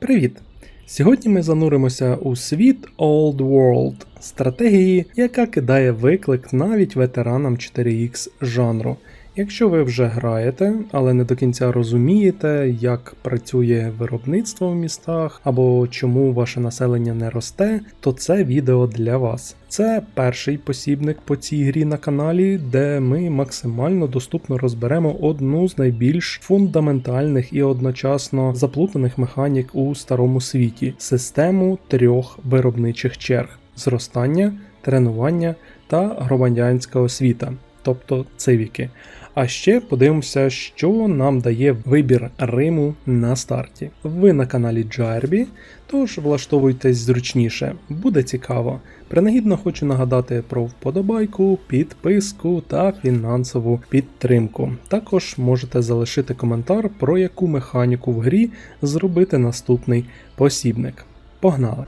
Привіт! Сьогодні ми зануримося у світ Old World стратегії, яка кидає виклик навіть ветеранам 4X жанру. Якщо ви вже граєте, але не до кінця розумієте, як працює виробництво в містах або чому ваше населення не росте, то це відео для вас. Це перший посібник по цій грі на каналі, де ми максимально доступно розберемо одну з найбільш фундаментальних і одночасно заплутаних механік у старому світі систему трьох виробничих черг: зростання, тренування та громадянська освіта, тобто цивіки. А ще подивимося, що нам дає вибір Риму на старті. Ви на каналі Джарбі, тож влаштовуйтесь зручніше, буде цікаво. Принагідно хочу нагадати про вподобайку, підписку та фінансову підтримку. Також можете залишити коментар, про яку механіку в грі зробити наступний посібник. Погнали!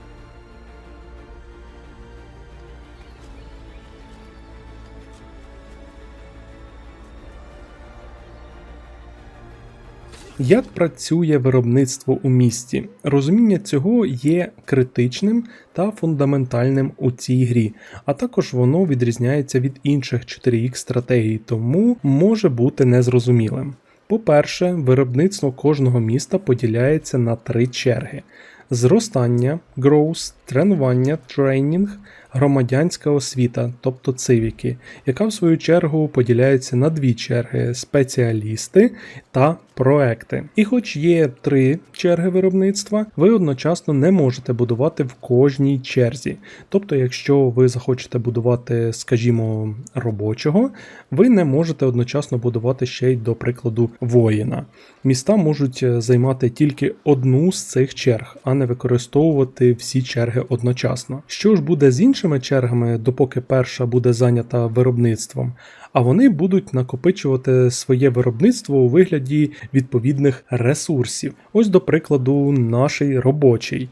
Як працює виробництво у місті? Розуміння цього є критичним та фундаментальним у цій грі, а також воно відрізняється від інших 4X стратегій, тому може бути незрозумілим. По-перше, виробництво кожного міста поділяється на три черги: зростання, growth, тренування, тренінг, громадянська освіта, тобто цивіки, яка в свою чергу поділяється на дві черги: спеціалісти та проекти. І хоч є три черги виробництва, ви одночасно не можете будувати в кожній черзі. Тобто, якщо ви захочете будувати, скажімо, робочого, ви не можете одночасно будувати ще й, до прикладу, воїна. Міста можуть займати тільки одну з цих черг, а не використовувати всі черги одночасно. Що ж буде з іншими чергами, допоки перша буде зайнята виробництвом? А вони будуть накопичувати своє виробництво у вигляді відповідних ресурсів. Ось, до прикладу, наш робочий.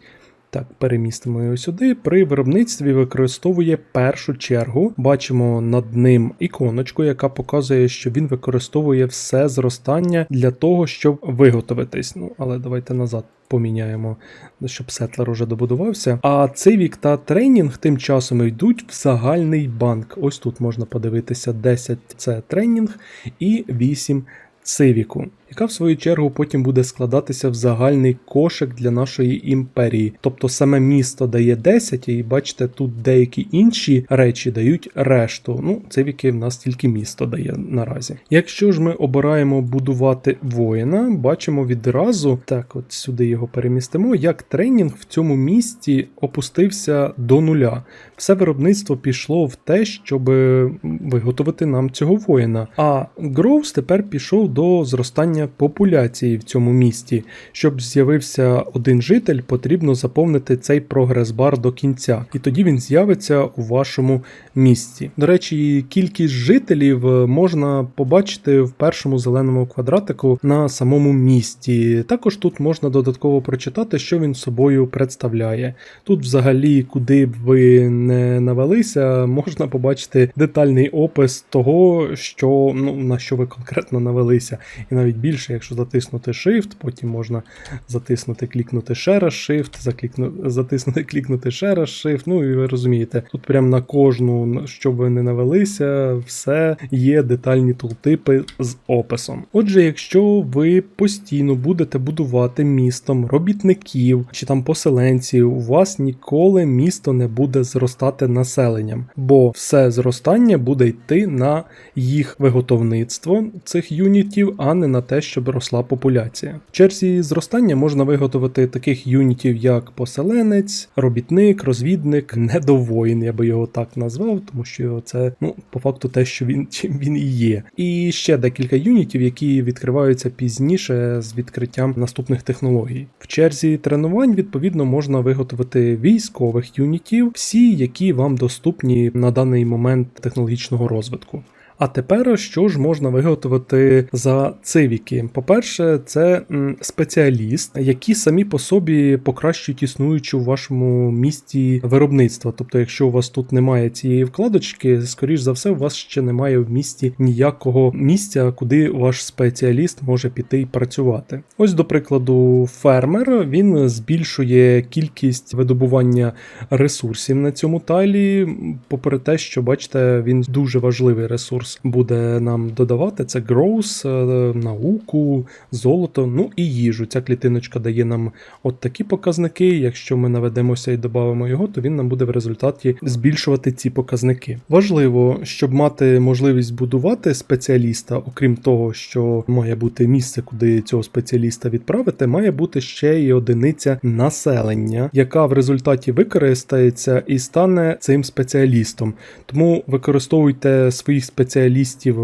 Так, перемістимо його сюди. При виробництві використовує першу чергу. Бачимо над ним іконочку, яка показує, що він використовує все зростання для того, щоб виготовитись. Ну, але давайте назад поміняємо, щоб сетлер уже добудувався. А цивік та тренінг тим часом йдуть в загальний банк. Ось тут можна подивитися: 10 це тренінг і 8 цивіку яка в свою чергу потім буде складатися в загальний кошик для нашої імперії. Тобто саме місто дає 10, і бачите, тут деякі інші речі дають решту. Ну, це віки в нас тільки місто дає наразі. Якщо ж ми обираємо будувати воїна, бачимо відразу, так, от сюди його перемістимо, як тренінг в цьому місті опустився до нуля. Все виробництво пішло в те, щоб виготовити нам цього воїна. А Гроус тепер пішов до зростання зростання популяції в цьому місті. Щоб з'явився один житель, потрібно заповнити цей прогрес-бар до кінця, і тоді він з'явиться у вашому місті. До речі, кількість жителів е, можна побачити в першому зеленому квадратику на самому місті. Також тут можна додатково прочитати, що він собою представляє. Тут, взагалі, куди б ви не навелися, можна побачити детальний опис того, що ну на що ви конкретно навелися, і навіть більше, якщо затиснути Shift, потім можна затиснути, клікнути ще раз Shift, заклікну, затиснути, клікнути ще раз Shift. Ну і ви розумієте, тут прям на кожну, щоб ви не навелися, все є детальні тултипи з описом. Отже, якщо ви постійно будете будувати містом робітників чи там поселенців, у вас ніколи місто не буде зростати населенням, бо все зростання буде йти на їх виготовництво цих юнітів, а не на те, щоб росла популяція. В черзі зростання можна виготовити таких юнітів, як поселенець, робітник, розвідник, недовоїн, я би його так назвав, тому що це ну, по факту те, що він чим він і є. І ще декілька юнітів, які відкриваються пізніше з відкриттям наступних технологій. В черзі тренувань, відповідно, можна виготовити військових юнітів, всі, які вам доступні на даний момент технологічного розвитку. А тепер що ж можна виготовити за цивіки? По-перше, це спеціаліст, які самі по собі покращують існуючу в вашому місті виробництва. Тобто, якщо у вас тут немає цієї вкладочки, скоріш за все, у вас ще немає в місті ніякого місця, куди ваш спеціаліст може піти і працювати. Ось, до прикладу, фермер він збільшує кількість видобування ресурсів на цьому тайлі, попри те, що бачите, він дуже важливий ресурс буде нам додавати. Це гроус, е, науку, золото, ну і їжу. Ця клітиночка дає нам от такі показники. Якщо ми наведемося і додамо його, то він нам буде в результаті збільшувати ці показники. Важливо, щоб мати можливість будувати спеціаліста, окрім того, що має бути місце, куди цього спеціаліста відправити, має бути ще й одиниця населення, яка в результаті використається і стане цим спеціалістом. Тому використовуйте своїх спеціалістів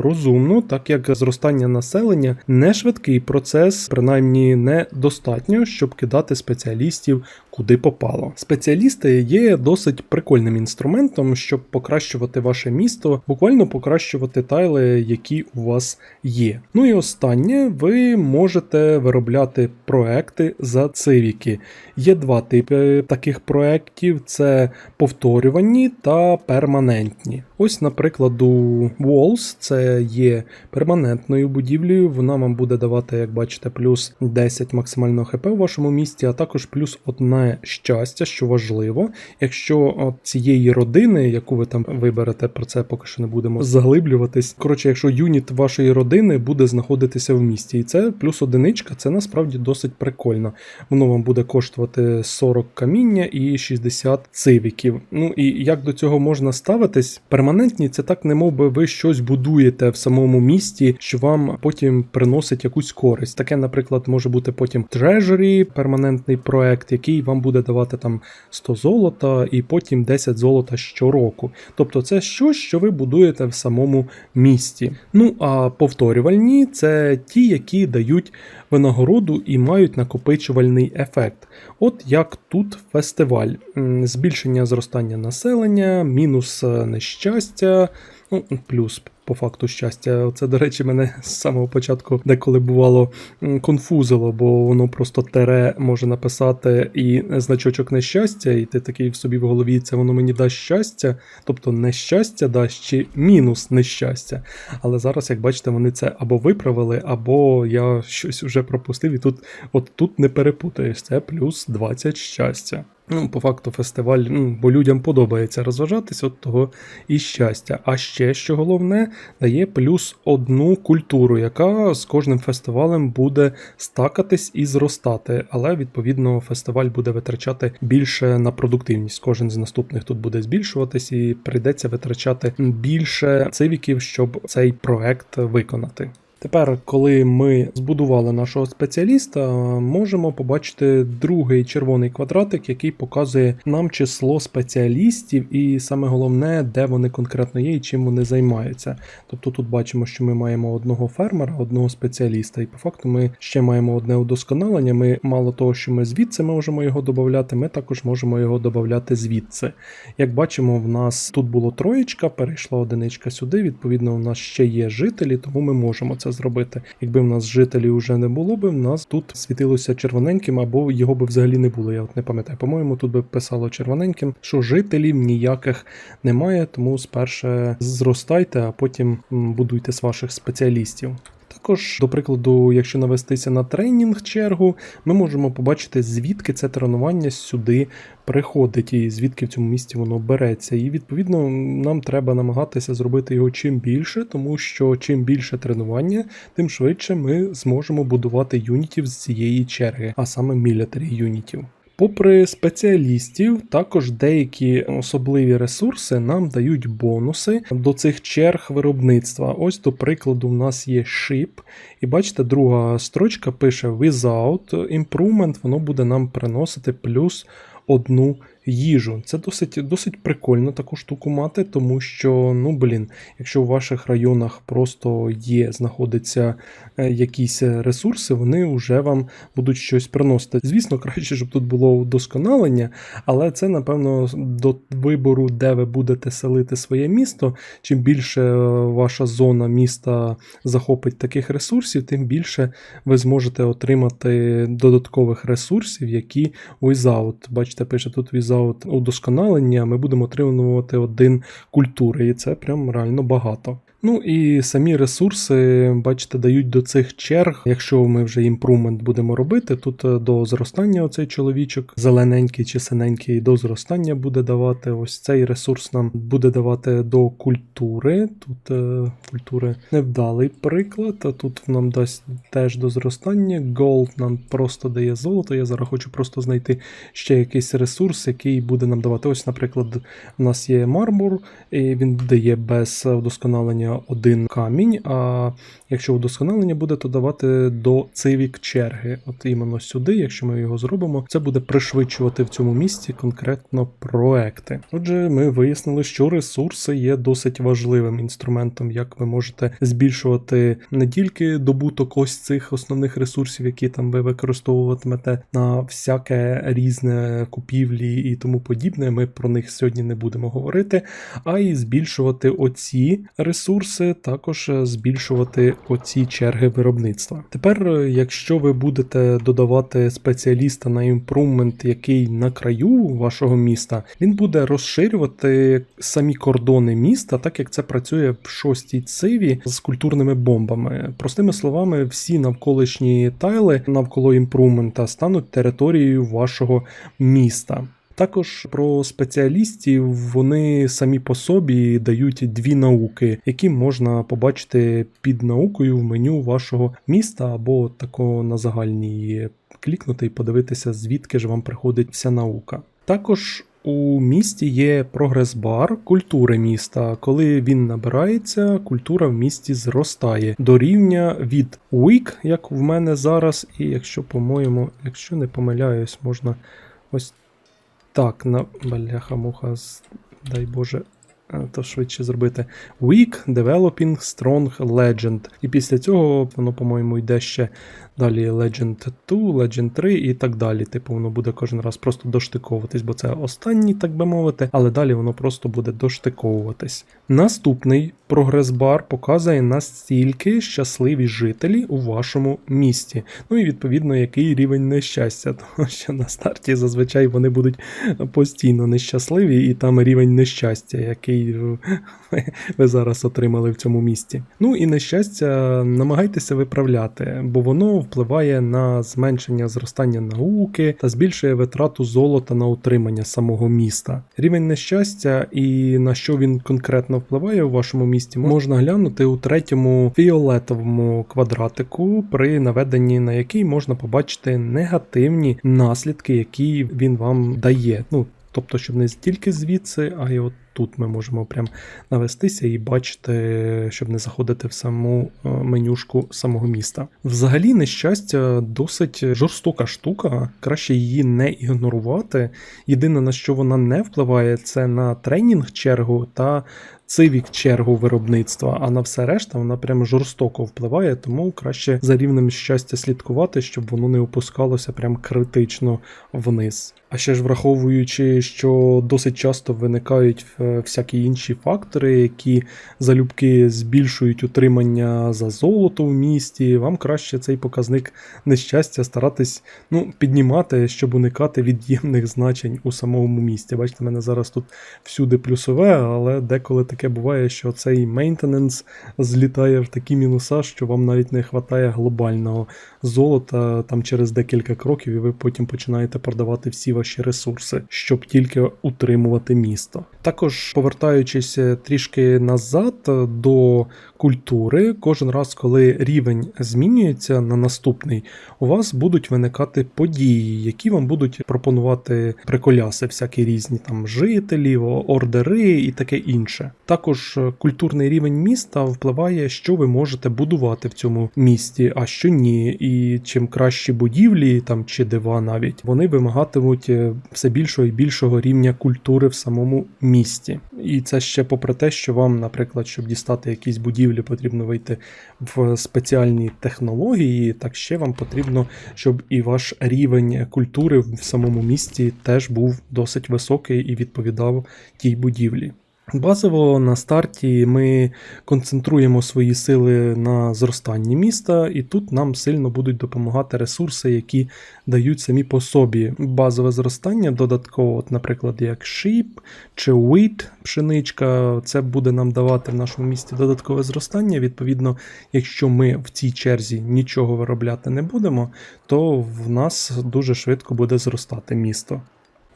розумно, так як зростання населення не швидкий процес, принаймні недостатньо, щоб кидати спеціалістів куди попало. Спеціалісти є досить прикольним інструментом, щоб покращувати ваше місто, буквально покращувати тайли, які у вас є. Ну і останнє, ви можете виробляти проекти за цивіки. Є два типи таких проєктів: це повторювані та перманентні. Ось, наприклад, у Walls це є перманентною будівлею. Вона вам буде давати, як бачите, плюс 10 максимального ХП у вашому місті, а також плюс одне щастя, що важливо. Якщо от цієї родини, яку ви там виберете, про це поки що не будемо заглиблюватись. Коротше, якщо юніт вашої родини буде знаходитися в місті, і це плюс одиничка, це насправді досить прикольно. Воно вам буде коштувати 40 каміння і 60 цивіків. Ну і як до цього можна ставитись? Перманентні це так, не би ви щось будуєте в самому місті, що вам потім приносить якусь користь. Таке, наприклад, може бути потім Treasury, перманентний проект, який вам буде давати там 100 золота і потім 10 золота щороку. Тобто це щось, що ви будуєте в самому місті. Ну а повторювальні це ті, які дають винагороду і мають накопичувальний ефект. От як тут фестиваль, збільшення зростання населення, мінус е, нещастя, плюс по факту щастя. Це, до речі, мене з самого початку деколи бувало конфузило, бо воно просто тере може написати і значочок нещастя, і ти такий в собі в голові це воно мені дасть щастя, тобто нещастя дасть чи мінус нещастя. Але зараз, як бачите, вони це або виправили, або я щось вже пропустив, і тут от тут не перепутаєш. Це плюс 20 щастя. Ну, по факту, фестиваль, ну, бо людям подобається розважатись, от того і щастя. А ще що головне, дає плюс одну культуру, яка з кожним фестивалем буде стакатись і зростати. Але відповідно фестиваль буде витрачати більше на продуктивність. Кожен з наступних тут буде збільшуватись, і прийдеться витрачати більше цивіків, щоб цей проект виконати. Тепер, коли ми збудували нашого спеціаліста, можемо побачити другий червоний квадратик, який показує нам число спеціалістів, і саме головне, де вони конкретно є і чим вони займаються. Тобто тут бачимо, що ми маємо одного фермера, одного спеціаліста, і по факту ми ще маємо одне удосконалення. Ми мало того, що ми звідси можемо його додати, ми також можемо його додати звідси. Як бачимо, в нас тут було троєчка, перейшла одиничка сюди. Відповідно, у нас ще є жителі, тому ми можемо це зробити. Якби в нас жителі вже не було би, в нас тут світилося червоненьким, або його би взагалі не було. Я от не пам'ятаю. По-моєму, тут би писало червоненьким, що жителів ніяких немає, тому спершу зростайте, а потім будуйте з ваших спеціалістів. Також, до прикладу, якщо навестися на тренінг чергу, ми можемо побачити, звідки це тренування сюди приходить, і звідки в цьому місці воно береться. І відповідно нам треба намагатися зробити його чим більше, тому що чим більше тренування, тим швидше ми зможемо будувати юнітів з цієї черги, а саме мілітарі юнітів. Попри спеціалістів, також деякі особливі ресурси нам дають бонуси до цих черг виробництва. Ось, до прикладу, у нас є ship, і бачите, друга строчка пише Without Improvement, воно буде нам приносити плюс одну їжу. Це досить, досить прикольно таку штуку мати, тому що, ну блін, якщо в ваших районах просто є, знаходяться е, якісь ресурси, вони вже вам будуть щось приносити. Звісно, краще, щоб тут було удосконалення, але це, напевно, до вибору, де ви будете селити своє місто. Чим більше е, ваша зона міста захопить таких ресурсів, тим більше ви зможете отримати додаткових ресурсів, які without. Бачите, пише тут without удосконалення, ми будемо отримувати один культури, і це прям реально багато. Ну і самі ресурси, бачите, дають до цих черг. Якщо ми вже імпрумент будемо робити, тут е, до зростання оцей чоловічок, зелененький чи синенький, до зростання буде давати. Ось цей ресурс нам буде давати до культури. Тут е, культури невдалий приклад, а тут нам дасть теж до зростання. Gold нам просто дає золото. Я зараз хочу просто знайти ще якийсь ресурс, який буде нам давати. Ось, наприклад, у нас є мармур, і він дає без вдосконалення один камінь. А якщо удосконалення буде, то давати до цивік черги. От іменно сюди, якщо ми його зробимо, це буде пришвидшувати в цьому місці конкретно проекти. Отже, ми вияснили, що ресурси є досить важливим інструментом, як ви можете збільшувати не тільки добуток ось цих основних ресурсів, які там ви використовуватимете на всяке різне купівлі і тому подібне. Ми про них сьогодні не будемо говорити, а й збільшувати оці ресурси, також збільшувати оці черги виробництва. Тепер, е, якщо ви будете додавати спеціаліста на імпрумент, який на краю вашого міста, він буде розширювати самі кордони міста, так як це працює в шостій циві з культурними бомбами. Простими словами, всі навколишні тайли навколо імпрумента стануть територією вашого міста. Також про спеціалістів вони самі по собі дають дві науки, які можна побачити під наукою в меню вашого міста або тако на загальній клікнути і подивитися, звідки ж вам приходить вся наука. Також у місті є прогрес-бар культури міста. Коли він набирається, культура в місті зростає до рівня від week, як в мене зараз, і якщо, по-моєму, якщо не помиляюсь, можна ось так, на бляха-муха, дай Боже, то швидше зробити. Weak Developing Strong Legend. І після цього воно, по-моєму, йде ще далі Legend 2, Legend 3 і так далі. Типу, воно буде кожен раз просто доштиковуватись, бо це останній, так би мовити, але далі воно просто буде доштиковуватись. Наступний прогрес-бар показує настільки щасливі жителі у вашому місті. Ну і відповідно, який рівень нещастя, тому що на старті зазвичай вони будуть постійно нещасливі, і там рівень нещастя, який ви зараз отримали в цьому місті. Ну і нещастя намагайтеся виправляти, бо воно впливає на зменшення зростання науки та збільшує витрату золота на утримання самого міста. Рівень нещастя і на що він конкретно впливає у вашому місті, можна глянути у третьому фіолетовому квадратику, при наведенні на який можна побачити негативні наслідки, які він вам дає. Ну Тобто, щоб не тільки звідси, а й от тут ми можемо прям навестися і бачити, щоб не заходити в саму е, менюшку самого міста. Взагалі, нещастя досить жорстока штука, краще її не ігнорувати. Єдине на що вона не впливає, це на тренінг чергу та цивік чергу виробництва, а на все решта вона прям жорстоко впливає, тому краще за рівнем щастя слідкувати, щоб воно не опускалося прям критично вниз. А ще ж враховуючи, що досить часто виникають е, всякі інші фактори, які залюбки збільшують утримання за золото в місті, вам краще цей показник нещастя старатись ну, піднімати, щоб уникати від'ємних значень у самому місті. Бачите, мене зараз тут всюди плюсове, але деколи таке буває, що цей мейнтененс злітає в такі мінуса, що вам навіть не вистачає глобального золота там через декілька кроків, і ви потім починаєте продавати всі ваші ресурси, щоб тільки утримувати місто. Також Також повертаючись е, трішки назад е, до культури, кожен раз, коли рівень змінюється на наступний, у вас будуть виникати події, які вам будуть пропонувати приколяси, всякі різні там жителів, ордери і таке інше. Також е, культурний рівень міста впливає, що ви можете будувати в цьому місті, а що ні. І чим кращі будівлі там чи дива навіть вони вимагатимуть е, все більшого і більшого рівня культури в самому місті. І це ще попри те, що вам, наприклад, щоб дістати якісь будівлі, потрібно вийти в спеціальні технології, так ще вам потрібно, щоб і ваш рівень культури в самому місті теж був досить високий і відповідав тій будівлі. Базово на старті ми концентруємо свої сили на зростанні міста, і тут нам сильно будуть допомагати ресурси, які дають самі по собі базове зростання. Додатково, от, наприклад, як sheep чи wheat, пшеничка, це буде нам давати в нашому місті додаткове зростання. Відповідно, якщо ми в цій черзі нічого виробляти не будемо, то в нас дуже швидко буде зростати місто.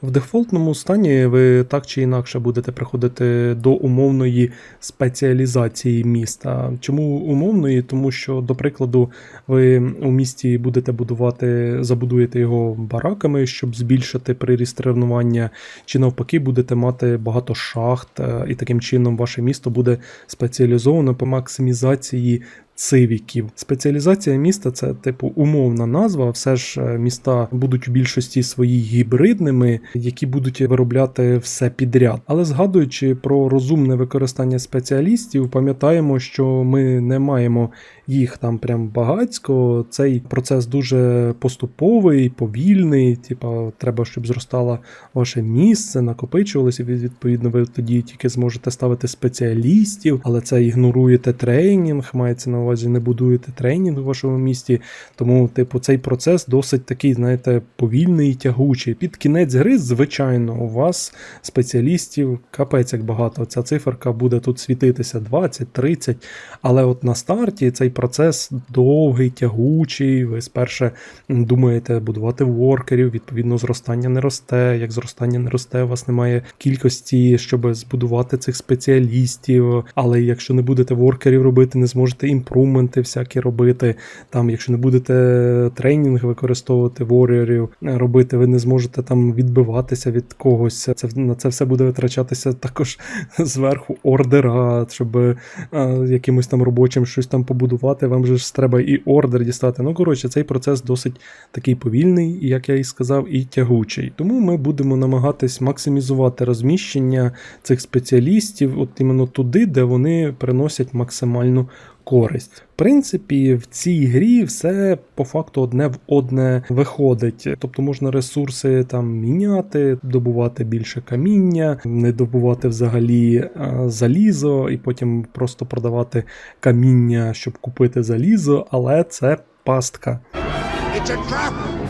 В дефолтному стані ви так чи інакше будете приходити до умовної спеціалізації міста. Чому умовної? Тому що, до прикладу, ви у місті будете будувати, забудуєте його бараками, щоб збільшити приріст тренування, чи навпаки, будете мати багато шахт, е, і таким чином ваше місто буде спеціалізовано по максимізації цивіків. Спеціалізація міста це типу умовна назва. Все ж е, міста будуть в більшості своїй гібридними, які будуть виробляти все підряд. Але згадуючи про розумне використання спеціалістів, пам'ятаємо, що ми не маємо їх там прям багацько. Цей процес дуже поступовий, повільний. Типа, треба, щоб зростало ваше місце, накопичувалося. Відповідно, ви тоді тільки зможете ставити спеціалістів, але це ігноруєте тренінг, мається на увазі, не будуєте тренінг у вашому місті. Тому, типу, цей процес досить такий, знаєте, повільний і тягучий. Під кінець гри, звичайно, у вас спеціалістів капець як багато. Ця циферка буде тут світитися 20-30, але от на старті цей процес довгий, тягучий. Ви спершу думаєте будувати воркерів, відповідно, зростання не росте. Як зростання не росте, у вас немає кількості, щоб збудувати цих спеціалістів. Але якщо не будете воркерів робити, не зможете імпрументи всякі робити. Там, якщо не будете тренінг використовувати воріорів робити, ви не зможете там відбиватися від когось. Це на це все буде витрачатися також зверху ордера, щоб а, якимось там робочим щось там побудувати. Вам же ж треба і ордер дістати. Ну, коротше, цей процес досить такий повільний, як я і сказав, і тягучий. Тому ми будемо намагатись максимізувати розміщення цих спеціалістів, от іменно туди, де вони приносять максимальну користь. В принципі, в цій грі все по факту одне в одне виходить. Тобто можна ресурси там міняти, добувати більше каміння, не добувати взагалі залізо, і потім просто продавати каміння, щоб купити залізо, але це пастка.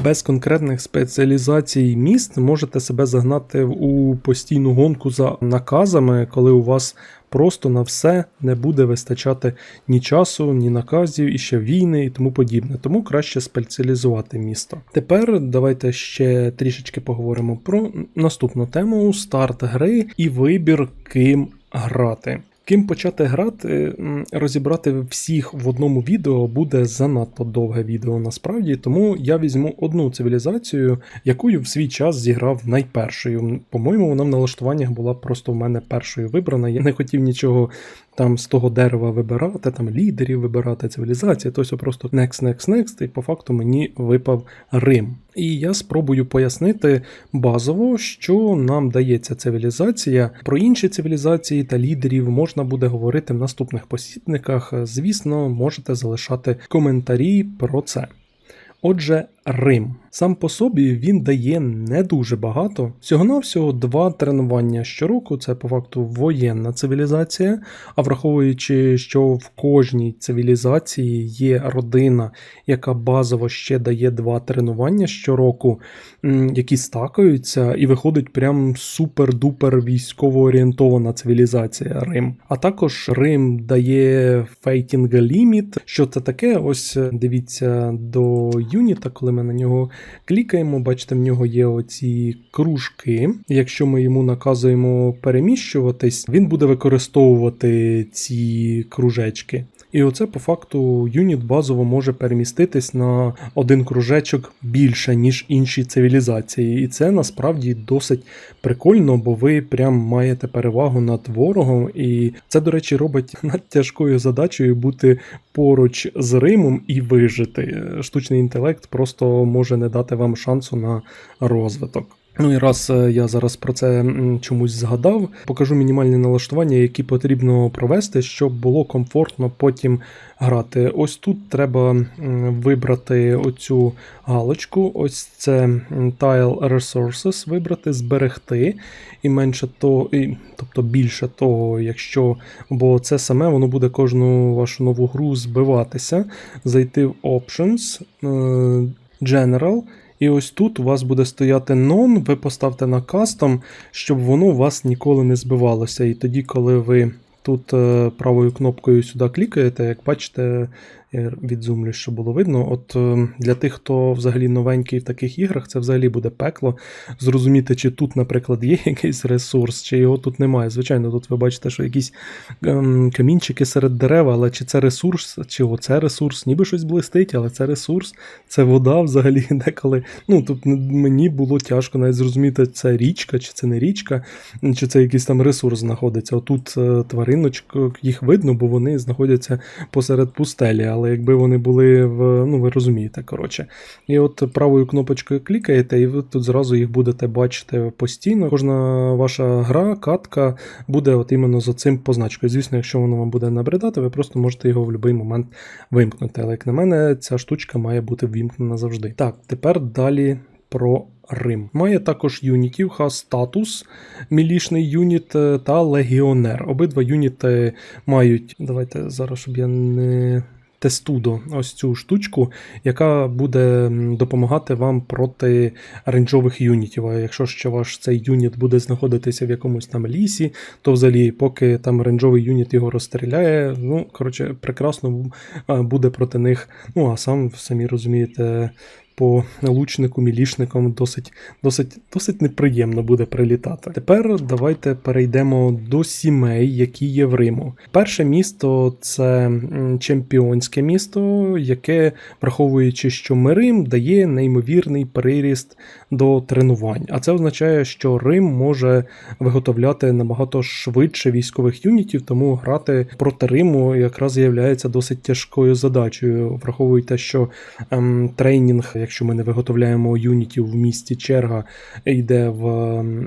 Без конкретних спеціалізацій міст можете себе загнати у постійну гонку за наказами, коли у вас просто на все не буде вистачати ні часу, ні наказів, і ще війни і тому подібне. Тому краще спеціалізувати місто. Тепер давайте ще трішечки поговоримо про наступну тему: старт гри і вибір, ким грати. Ким почати грати, розібрати всіх в одному відео буде занадто довге відео насправді, тому я візьму одну цивілізацію, якою в свій час зіграв найпершою. По-моєму, вона в налаштуваннях була просто в мене першою вибрана. Я не хотів нічого там з того дерева вибирати, там лідерів вибирати, цивілізації, то просто next, next, next, і по факту мені випав Рим. І я спробую пояснити базово, що нам дається цивілізація. Про інші цивілізації та лідерів можна буде говорити в наступних посібниках. Звісно, можете залишати коментарі про це. Отже, Рим. Сам по собі він дає не дуже багато. Всього-навсього два тренування щороку це по факту воєнна цивілізація. А враховуючи, що в кожній цивілізації є родина, яка базово ще дає два тренування щороку, які стакаються, і виходить прям супер-дупер військово орієнтована цивілізація Рим. А також Рим дає Fighting Limit. Що це таке? Ось дивіться до юніта, коли ми ми на нього клікаємо. Бачите, в нього є оці кружки. Якщо ми йому наказуємо переміщуватись, він буде використовувати ці кружечки. І оце по факту юніт базово може переміститись на один кружечок більше, ніж інші цивілізації. І це насправді досить прикольно, бо ви прям маєте перевагу над ворогом. І це, до речі, робить над тяжкою задачею бути поруч з Римом і вижити. Штучний інтелект просто може не дати вам шансу на розвиток. Ну і раз е, я зараз про це чомусь згадав, покажу мінімальні налаштування, які потрібно провести, щоб було комфортно потім грати. Ось тут треба вибрати оцю галочку, ось це Tile Resources, вибрати, зберегти, і менше то, і, тобто більше того, якщо, бо це саме воно буде кожну вашу нову гру збиватися, зайти в Options, е, General. І ось тут у вас буде стояти non, ви поставте на кастом, щоб воно у вас ніколи не збивалося. І тоді, коли ви тут е, правою кнопкою сюди клікаєте, як бачите, відзумлю, щоб було видно. От е, для тих, хто взагалі новенький в таких іграх, це взагалі буде пекло. Зрозуміти, чи тут, наприклад, є якийсь ресурс, чи його тут немає. Звичайно, тут ви бачите, що якісь ем, камінчики серед дерев, але чи це ресурс, чи оце ресурс, ніби щось блистить, але це ресурс, це вода взагалі деколи. Ну тут мені було тяжко навіть зрозуміти, це річка, чи це не річка, чи це якийсь там ресурс знаходиться. Отут е, твариночок, їх видно, бо вони знаходяться посеред пустелі. Але якби вони були в. Ну, ви розумієте, коротше. І от правою кнопочкою клікаєте, і ви тут зразу їх будете бачити постійно. Кожна ваша гра, катка буде от іменно за цим позначкою. Звісно, якщо воно вам буде набридати, ви просто можете його в будь-який момент вимкнути. Але як на мене, ця штучка має бути ввімкнена завжди. Так, тепер далі про. Рим. Має також юнітів, ха статус, мілішний юніт е, та легіонер. Обидва юніти мають. Давайте зараз, щоб я не. Тестудо, ось цю штучку, яка буде допомагати вам проти рейнджових юнітів. А якщо ще ваш цей юніт буде знаходитися в якомусь там лісі, то взагалі, поки там рейнджовий юніт його розстріляє, ну, коротше, прекрасно буде проти них. Ну, а сам, самі розумієте, по лучнику, мілішникам досить, досить, досить неприємно буде прилітати. Тепер давайте перейдемо до сімей, які є в Риму. Перше місто це чемпіонське місто, яке, враховуючи, що ми Рим, дає неймовірний приріст до тренувань. А це означає, що Рим може виготовляти набагато швидше військових юнітів, тому грати проти Риму якраз є досить тяжкою задачею. Враховуйте, що ем, тренінг, якщо ми не виготовляємо юнітів в місті черга, йде в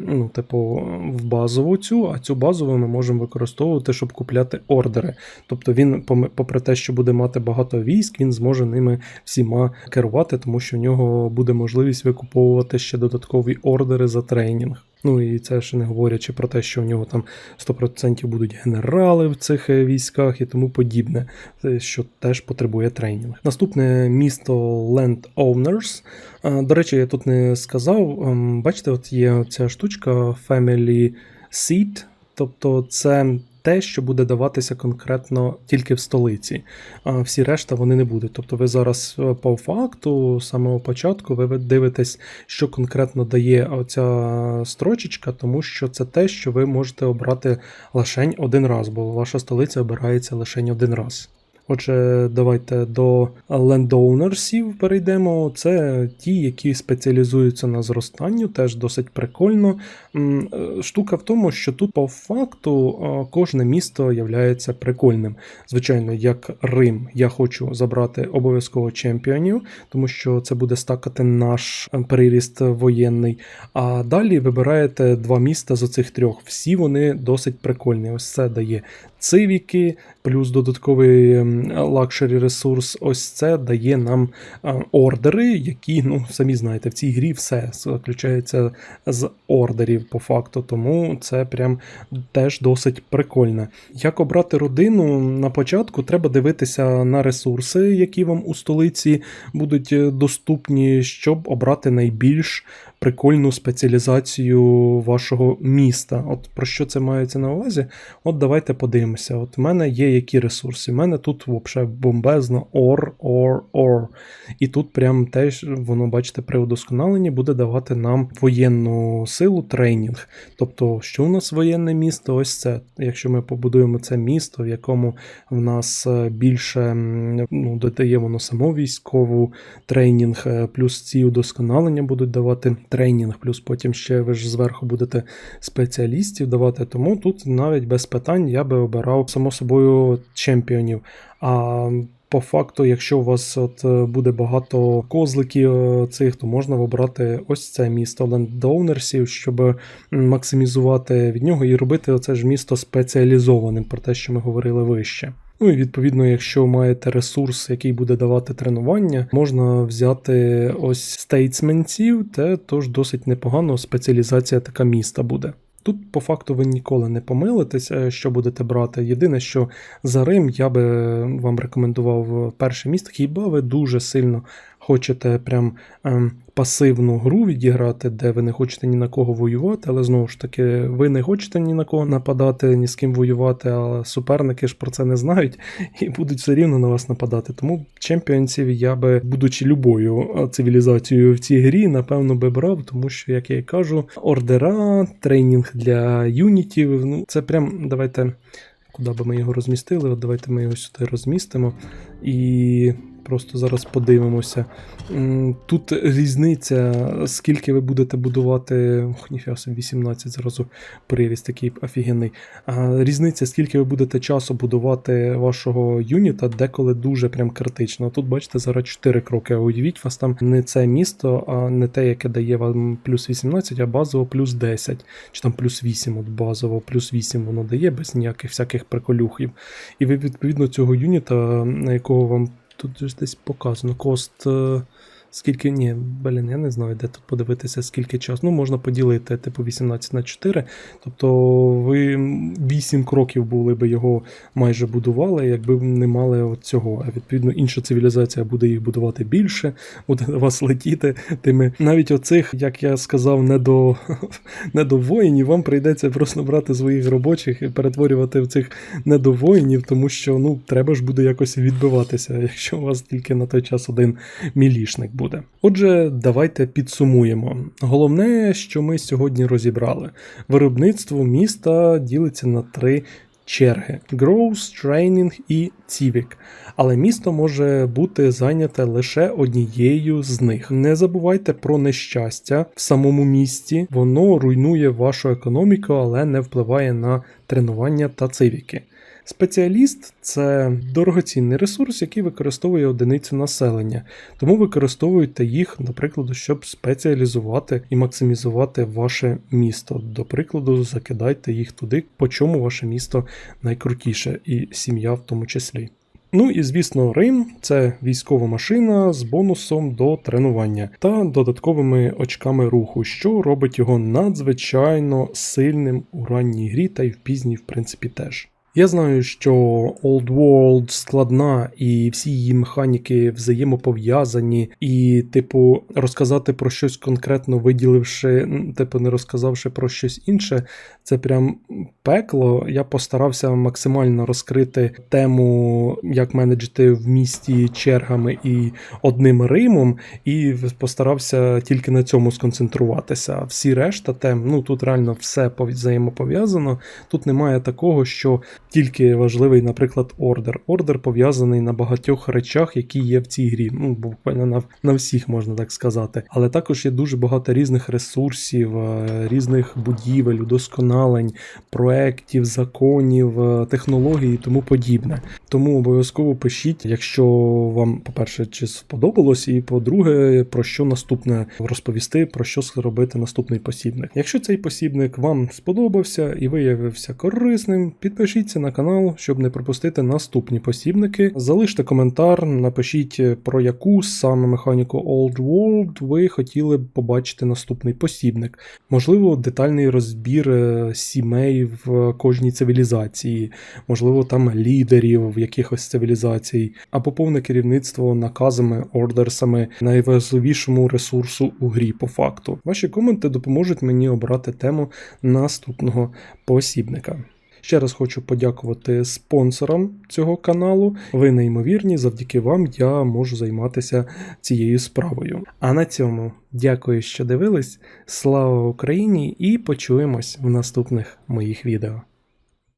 ну, типу, в базову цю, а цю базову ми можемо використовувати, щоб купляти ордери. Тобто він, попри те, що буде мати багато військ, він зможе ними всіма керувати, тому що в нього буде можливість викуповувати ще додаткові ордери за тренінг. Ну і це ще не говорячи про те, що в нього там 100% будуть генерали в цих е, військах і тому подібне, е, що теж потребує тренінг. Наступне місто Land Owners. До речі, я тут не сказав. ем, Бачите, от є ця штучка Family Seat, тобто це. Те, що буде даватися конкретно тільки в столиці, а всі решта вони не будуть. Тобто, ви зараз е, по факту, з самого початку, ви дивитесь, що конкретно дає оця строчечка, тому що це те, що ви можете обрати лише один раз, бо ваша столиця обирається лише один раз. Отже, давайте до лендоунерсів перейдемо. Це ті, які спеціалізуються на зростанню, теж досить прикольно. Е, Штука в тому, що тут по факту е, кожне місто є прикольним. Звичайно, як Рим, я хочу забрати обов'язково чемпіонів, тому що це буде стакати наш е, приріст воєнний. А далі вибираєте два міста з оцих трьох. Всі вони досить прикольні. Ось це дає цивіки, плюс додатковий лакшері ресурс. Ось це дає нам е, ордери, які, ну, самі знаєте, в цій грі все заключається з ордерів по факту, тому це прям теж досить прикольно. Як обрати родину на початку, треба дивитися на ресурси, які вам у столиці будуть е, доступні, щоб обрати найбільш прикольну спеціалізацію вашого міста. От про що це мається на увазі? От давайте подивимося. От в мене є які ресурси. У мене тут взагалі бомбезно ор, ор, ор. І тут прям теж воно, бачите, при удосконаленні буде давати нам воєнну силу тренінг. Тобто, що у нас воєнне місто? Ось це. Якщо ми побудуємо це місто, в якому в нас е, більше ну, додає воно само військову тренінг, е, плюс ці удосконалення будуть давати тренінг, плюс потім ще ви ж зверху будете спеціалістів давати. Тому тут навіть без питань я би обирав само собою чемпіонів. А по факту, якщо у вас от е, буде багато козликів е, цих, то можна обрати ось це місто лендоунерсів, щоб максимізувати від нього і робити оце ж місто спеціалізованим, про те, що ми говорили вище. Ну і відповідно, якщо маєте ресурс, який буде давати тренування, можна взяти ось стейтсменців, те тож досить непогано спеціалізація така міста буде. Тут, по факту, ви ніколи не помилитеся, що будете брати. Єдине, що за Рим я би вам рекомендував перше місто, хіба ви дуже сильно хочете прям ем, пасивну гру відіграти, де ви не хочете ні на кого воювати, але знову ж таки, ви не хочете ні на кого нападати, ні з ким воювати, а суперники ж про це не знають і будуть все рівно на вас нападати. Тому чемпіонців я би, будучи любою е, цивілізацією в цій грі, напевно би брав, тому що, як я і кажу, ордера, тренінг для юнітів. Ну, це прям давайте. Куди би ми його розмістили? От давайте ми його сюди розмістимо. І просто зараз подивимося. Тут різниця, скільки ви будете будувати. Ох, ніфіга 18 зразу приріст такий офігенний. Різниця, скільки ви будете часу будувати вашого юніта, деколи дуже прям критично. Тут, бачите, зараз 4 кроки. Уявіть, вас там не це місто, а не те, яке дає вам плюс 18, а базово плюс 10, чи там плюс 8, от базово, плюс 8 воно дає без ніяких всяких приколюхів. І ви відповідно цього юніта, на якого вам тут ж десь показано, кост. Скільки, ні, блін, я не знаю, де тут подивитися, скільки часу. Ну, можна поділити, типу, 18 на 4. Тобто ви 8 кроків були би його майже будували, якби не мали цього. А відповідно, інша цивілізація буде їх будувати більше, буде на вас летіти. Тими навіть оцих, як я сказав, не до, не до воїнів, вам прийдеться просто брати своїх робочих і перетворювати в цих недовоїнів, тому що ну, треба ж буде якось відбиватися, якщо у вас тільки на той час один мілішник буде. Отже, давайте підсумуємо. Головне, що ми сьогодні розібрали: виробництво міста ділиться на три. Черги Growth, Training і Civic. Але місто може бути зайняте лише однією з них. Не забувайте про нещастя в самому місті, воно руйнує вашу економіку, але не впливає на тренування та цивіки. Спеціаліст це дорогоцінний ресурс, який використовує одиницю населення, тому використовуйте їх, до прикладу, щоб спеціалізувати і максимізувати ваше місто. До прикладу, закидайте їх туди, по чому ваше місто найкрутіше, і сім'я в тому числі. Ну і звісно, Рим це військова машина з бонусом до тренування та додатковими очками руху, що робить його надзвичайно сильним у ранній грі та й в пізній, в принципі, теж. Я знаю, що Old World складна і всі її механіки взаємопов'язані, і, типу, розказати про щось конкретно, виділивши, типу, не розказавши про щось інше, це прям пекло. Я постарався максимально розкрити тему, як менеджити в місті чергами і одним Римом, і постарався тільки на цьому сконцентруватися. Всі решта тем, ну тут реально все взаємопов'язано. Тут немає такого, що тільки важливий, наприклад, ордер. Ордер пов'язаний на багатьох речах, які є в цій грі. Ну, буквально на, на всіх можна так сказати. Але також є дуже багато різних ресурсів, е, різних будівель, удосконалень, проєктів, законів, е, технологій і тому подібне. Тому обов'язково пишіть, якщо вам, по-перше, чи сподобалось, і по-друге, про що наступне розповісти, про що зробити наступний посібник. Якщо цей посібник вам сподобався і виявився корисним, підпишіться на канал, щоб не пропустити наступні посібники. Залиште коментар, напишіть е, про яку саме механіку Old World ви хотіли б побачити наступний посібник. Можливо, детальний розбір е, сімей в кожній цивілізації, можливо, там лідерів якихось цивілізацій, або повне керівництво наказами, ордерсами, найважливішому ресурсу у грі по факту. Ваші коменти допоможуть мені обрати тему наступного посібника. Ще раз хочу подякувати спонсорам цього каналу. Ви неймовірні, завдяки вам я можу займатися цією справою. А на цьому дякую, що дивились. Слава Україні! І почуємось в наступних моїх відео.